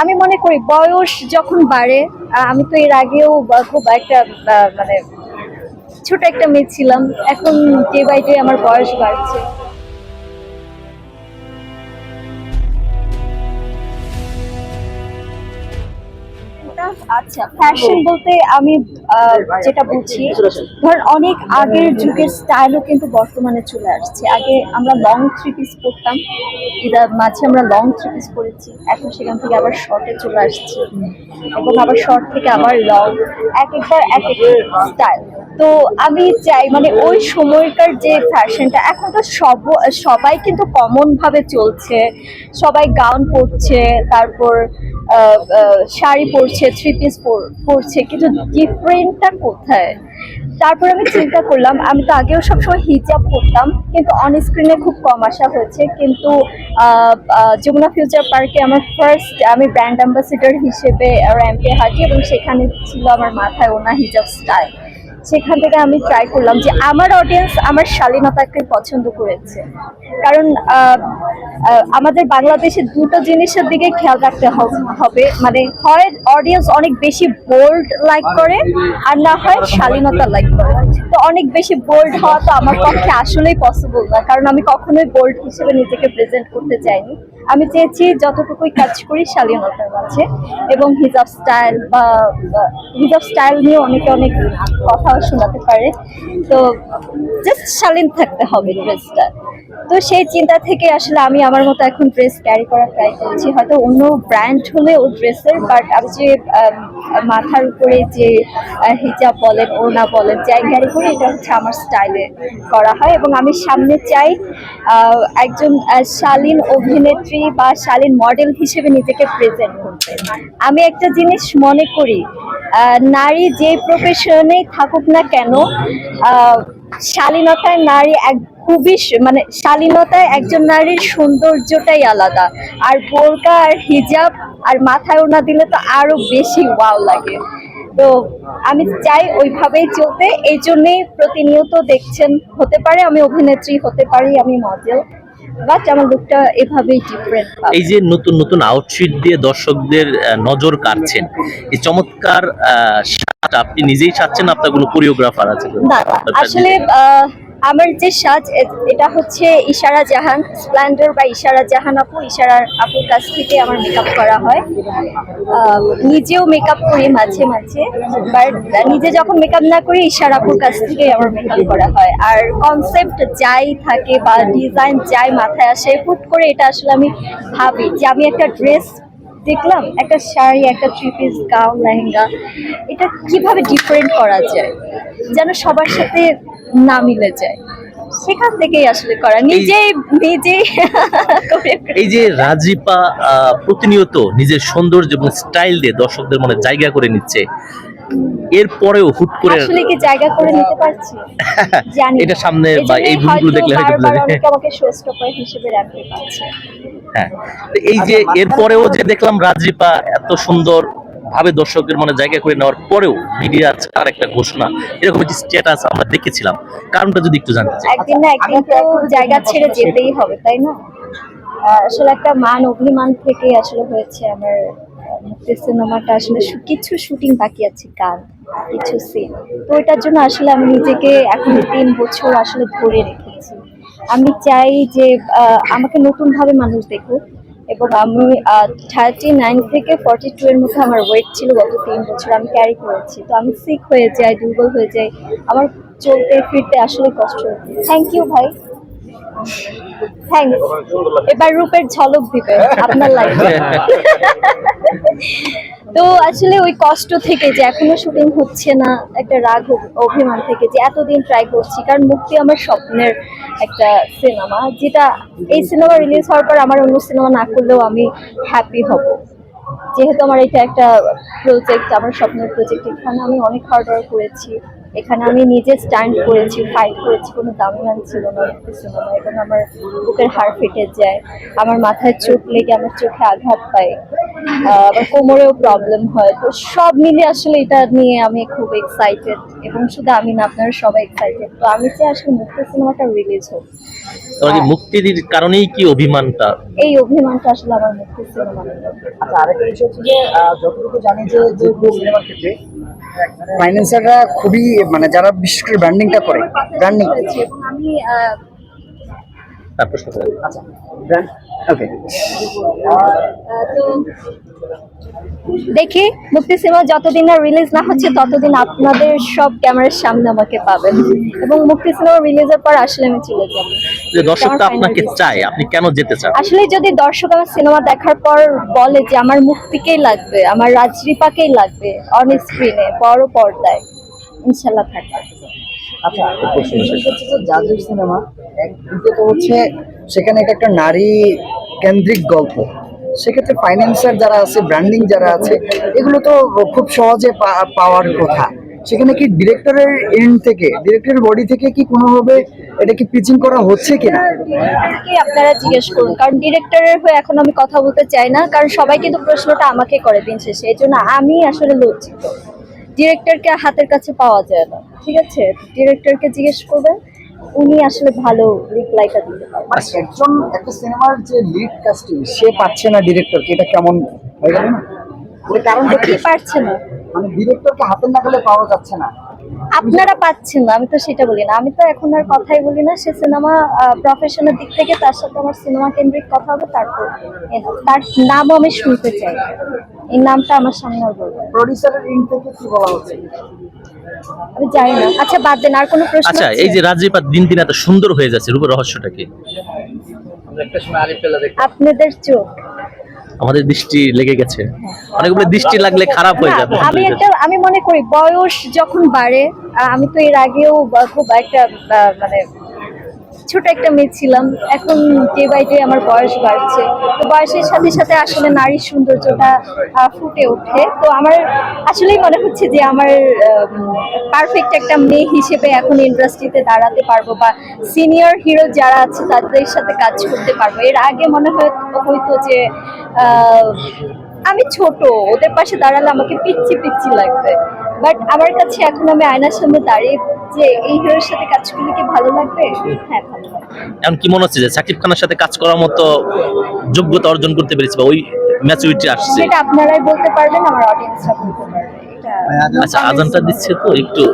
আমি মনে করি বয়স যখন বাড়ে আমি তো এর আগেও খুব একটা মানে ছোট একটা মেয়ে ছিলাম। এখন ডে বাই ডে আমার বয়স বাড়ছে। আচ্ছা ফ্যাশন বলতে আমি যেটা বুঝি ধরেন অনেক আগের যুগের স্টাইলও কিন্তু বর্তমানে চলে আসছে। আগে আমরা লং থ্রি পিস পরতাম এটার মাঝে আমরা লং থ্রি পিস পরেছি, এখন সেখান থেকে আবার শর্টে চলে আসছি। এবং আবার শর্ট থেকে আবার লং এক একবার এক এক স্টাইল তো আমি চাই মানে ওই সময়কার যে ফ্যাশনটা এখন তো সব, সবাই কিন্তু কমনভাবে চলছে। সবাই গাউন পরছে, তারপর শাড়ি পরছে থ্রি পিস পরছে, কিন্তু ডিফারেন্টটা কোথায়? তারপর আমি চিন্তা করলাম, আমি তো আগেও সবসময় হিজাব পরতাম, কিন্তু অন স্ক্রিনে খুব কম আসা হয়েছে। কিন্তু যমুনা ফিউচার পার্কে আমার ফার্স্ট আমি ব্র্যান্ড অ্যাম্বাসিডার হিসেবে র্যাম্পে হাঁটি এবং সেখানে ছিল আমার মাথায় ওনা হিজাব স্টাইল সেখান থেকে আমি ট্রাই করলাম যে আমার অডিয়েন্স আমার শালীনতাকে পছন্দ করেছে। কারণ আমাদের বাংলাদেশে দুটো জিনিসের দিকে খেয়াল রাখতে হবে মানে হয় অডিয়েন্স অনেক বেশি বোল্ড লাইক করে, আর না হয় শালীনতা লাইক করে। তো অনেক বেশি বোল্ড হওয়া তো আমার পক্ষে আসলেই পসিবল না, কারণ আমি কখনোই বোল্ড হিসেবে নিজেকে প্রেজেন্ট করতে চাইনি। আমি চেয়েছি যতটুকুই কাজ করি শালীনতার মাঝে, এবং হিজাব স্টাইল বা হিজাব স্টাইল নিয়ে অনেকে অনেক কথাও শোনাতে পারে। তো জাস্ট শালীন থাকতে হবে ড্রেসটা তো সেই চিন্তা থেকে আসলে আমি আমার মতো এখন ড্রেস ক্যারি করার ট্রাই করছি। হয়তো অন্য ব্র্যান্ড হলে ও ড্রেসের বাট আমি যে মাথার উপরে যে হিজাব বলেন, ওড়না বলেন যাই ক্যারি করি, এটা হচ্ছে আমার স্টাইলে করা হয়। এবং আমি সামনে চাই একজন শালীন অভিনেত্রী বা শালীন মডেল হিসেবে নিজেকে প্রেজেন্ট করতে। আমি একটা জিনিস মনে করি নারী যে প্রফেশনে থাকুক না কেন শালীনতায় নারী এক খুবই মানে শালীনতায় একজন নারীর সৌন্দর্যটাই আলাদা। আর বোরকা আর হিজাব আর মাথায় ওনা দিলে তো আরও বেশি ওয়াও লাগে। তো আমি চাই ওইভাবেই চলতে। এই জন্যেই প্রতিনিয়ত দেখছেন হতে পারে আমি অভিনেত্রী হতে পারি আমি মডেল বাট আমার লুকটা এভাবেই ডিফারেন্ট এই যে নতুন নতুন আউটফিট দিয়ে দর্শকদের নজর কাড়ছেন এই চমৎকার আপনি নিজেই সাজছেন আপনার কোনো কোরিওগ্রাফার আছে? আসলে আহ, আমার যে সাজ এটা হচ্ছে ইশারা জাহান স্প্লেন্ডার বা ইশারা জাহান আপু, ইশারা আপুর কাছ থেকে আমার মেকআপ করা হয়। নিজেও মেকআপ করি মাঝে মাঝে বাট নিজে যখন মেকআপ না করি, ইশারা আপুর কাছ থেকে আমার মেকআপ করা হয়। আর কনসেপ্ট যাই থাকে বা ডিজাইন যাই মাথায় আসে, হুট করে এটা আসলে আমি ভাবি যে আমি একটা ড্রেস দেখলাম একটা শাড়ি একটা থ্রি পিস গাউন লেহেঙ্গা। এটা কীভাবে ডিফারেন্ট করা যায়? যেন সবার সাথে না মিলে যায়। সেখান থেকেই আসলে করা। নিজেই নিজেই। এই যে রাজিপা প্রতিনিয়ত নিজের সৌন্দর্য এবং স্টাইল দিয়ে দর্শকদের মনে জায়গা করে নিচ্ছে। এরপরেও হুট করে আসলে কি জায়গা করে নিতে পারছি? জানি এটা সামনে বা এই ভুলগুলো দেখলে হয়তো বারবার বোঝা যায়। আমাকে শো স্টপার হিসেবে রাখতে পারছে। হ্যাঁ এই যে এরপরেও যে দেখলাম রাজরিপা এত সুন্দর ভাবে দর্শকের মনে জায়গা করে নেওয়ার পরেও মিডিয়া ছাড়ার একটা ঘোষণা এরকম একটি স্ট্যাটাস আমরা দেখেছিলাম কারণটা যদি একটু জানতে চাই। একদিন না একদিন তো জায়গা ছেড়ে যেতেই হবে তাই না? আসলে একটা মান অভিমান থেকে আসলে হয়েছে আমার আহ, মুক্তির সিনেমাটা আসলে কিছু শুটিং বাকি আছে গান কিছু সিন তো ওইটার জন্য আসলে আমি নিজেকে এখন তিন বছর আসলে ধরে রেখেছি। আমি চাই যে আমাকে নতুন ভাবে মানুষ দেখুক এবং আমি থার্টি নাইন থেকে ফর্টি টু এর মধ্যে আমার ওয়েট ছিল গত তিন বছর আমি ক্যারি করেছি। তো আমি সিক হয়ে যাই দুর্বল হয়ে যাই আমার চলতে ফিরতে আসলে কষ্ট থ্যাংক ইউ ভাই। থ্যাংক এবার রূপের ঝলক দিবে আপনার লাইফে তো আসলে ওই কষ্ট থেকে যে এখনও শুটিং হচ্ছে না, একটা রাগ অভিমান থেকে যে এতদিন ট্রাই করছি, কারণ মুক্তি আমার স্বপ্নের একটা সিনেমা যেটা এই সিনেমা রিলিজ হওয়ার পর আমার অন্য সিনেমা না করলেও আমি হ্যাপি হব। যেহেতু আমার এটা একটা প্রজেক্ট আমার স্বপ্নের প্রজেক্ট এখানে আমি অনেক হার্ড ওয়ার্ক করেছি। এখানে আমি নিজে স্ট্যান্ড করেছি ফাইট করেছি কোনো দামি গান ছিল না। সিনেমা এবং আমার বুকের হাড় ফেটে যায় আমার মাথায় চোখ লেগে আমার চোখে আঘাত পায় আহ, আবার কোমরেও প্রবলেম হয়। তো সব মিলে আসলে এটা নিয়ে আমি খুব এক্সাইটেড এবং শুধু আমি না আপনারা সবাই এক্সাইটেড তো আমি চাই আসলে মুক্তি সিনেমাটা রিলিজ হোক। তোমার কি মুক্তির কারণেই কি অভিমানটা? এই অভিমানটা আসলে আমার মুক্তি সিনেমা আচ্ছা আরেকটা বিষয় হচ্ছে যে যতটুকু জানি যে যে সিনেমার ক্ষেত্রে ফাইন্যান্সাররা খুবই মানে যারা বিশেষ করে ব্র্যান্ডিংটা করে ব্র্যান্ডিং তার প্রশ্ন করেন। আচ্ছা ওকে দেখি মুক্তি সিনেমা যতদিন না রিলিজ না হচ্ছে ততদিন আপনাদের সব ক্যামেরার সামনে আমাকে পাবেন। এবং মুক্তি সিনেমা রিলিজের পর আসলে আমি চলে যাব। যে দর্শকটা আপনাকে চায় আপনি কেন যেতে চান? আসলে যদি দর্শক আমার সিনেমা দেখার পর বলে যে আমার মুক্তিকেই লাগবে আমার রাজরিপাকেই লাগবে অন স্ক্রিনে বড় পর্দায় ইনশাল্লাহ থাকবে। আচ্ছা জাজের সিনেমা একদিকে তো হচ্ছে সেখানে এটা একটা নারী কেন্দ্রিক গল্প। সেক্ষেত্রে ফাইন্যান্সার যারা আছে ব্র্যান্ডিং যারা আছে এগুলো তো খুব সহজে পা- পাওয়ার কথা। সেখানে কি ডিরেক্টরের এন্ড থেকে ডিরেক্টরের বডি থেকে কি কোনোভাবে এটা কি পিচিং করা হচ্ছে কিনা? কি আপনারা জিজ্ঞেস করুন। কারণ ডিরেক্টরের হয়ে এখন আমি কথা বলতে চাই না কারণ সবাই কিন্তু প্রশ্নটা আমাকে করে দিন শেষে। এই জন্য আমি আসলে লজ্জিত। ডিরেক্টরকে হাতের কাছে পাওয়া যায় না ঠিক আছে? ডিরেক্টরকে জিজ্ঞেস করবেন উনি আসলে ভালো রিপ্লাইটা দিতে পারবেন। মানে একজন একটা সিনেমার যে লিড কাস্টিং সে পাচ্ছে না ডিরেক্টরকে এটা কেমন হয়ে গেল না কারণ কি পারছে না? মানে ডিরেক্টরকে হাতের নাগালে পাওয়া যাচ্ছে না। আপনারা পাচ্ছেন না আমি তো সেটা বলি না। আমি তো এখন আর কথাই বলি না সে সিনেমা প্রফেশনের দিক থেকে তার সাথে আমার সিনেমা কেন্দ্রিক কথা হবে তারপর তার নামও আমি শুনতে চাই। এই নামটা আমার সামনে আর বলবেন প্রডিউসারের থেকে কি বলা হচ্ছে? আমি জানি না। আচ্ছা বাদ দেন আর কোনো প্রশ্ন আচ্ছা এই যে রাজীপাত দিন দিন এত সুন্দর হয়ে যাচ্ছে রূপের রহস্যটা কি? আপনাদের চোখ। আমাদের দৃষ্টি লেগে গেছে। অনেকগুলো দৃষ্টি লাগলে খারাপ হয়ে যাবে। আমি একটা আমি মনে করি বয়স যখন বাড়ে আমি তো এর আগেও খুব একটা মানে ছোট একটা মেয়ে ছিলাম। এখন ডে বাই ডে আমার বয়স বাড়ছে। তো বয়সের সাথে সাথে আসলে নারীর সৌন্দর্যটা ফুটে ওঠে। তো আমার আসলেই মনে হচ্ছে যে আমার পারফেক্ট একটা মেয়ে হিসেবে এখন ইন্ডাস্ট্রিতে দাঁড়াতে পারব বা সিনিয়র হিরো যারা আছে তাদের সাথে কাজ করতে পারব। এর আগে মনে হয় হয়তো যে আমি ছোট, ওদের পাশে দাঁড়ালে আমাকে পিচ্ছি পিচ্ছি লাগবে। বাট আমার কাছে এখন আমি আয়নার সামনে দাঁড়িয়ে যে এই হিরোর সাথে কাজ করলে কি ভালো লাগবে? হ্যাঁ ভালো লাগবে। এখন কি মনে হচ্ছে যে সাকিব খানের সাথে কাজ করার মতো যোগ্যতা অর্জন করতে পেরেছি বা ওই ম্যাচুরিটি আসছে? এটা আপনারাই বলতে পারবেন আমার অডিয়েন্সরা বলতে পারবে। এটা আচ্ছা আজানটা দিচ্ছে তো একটু।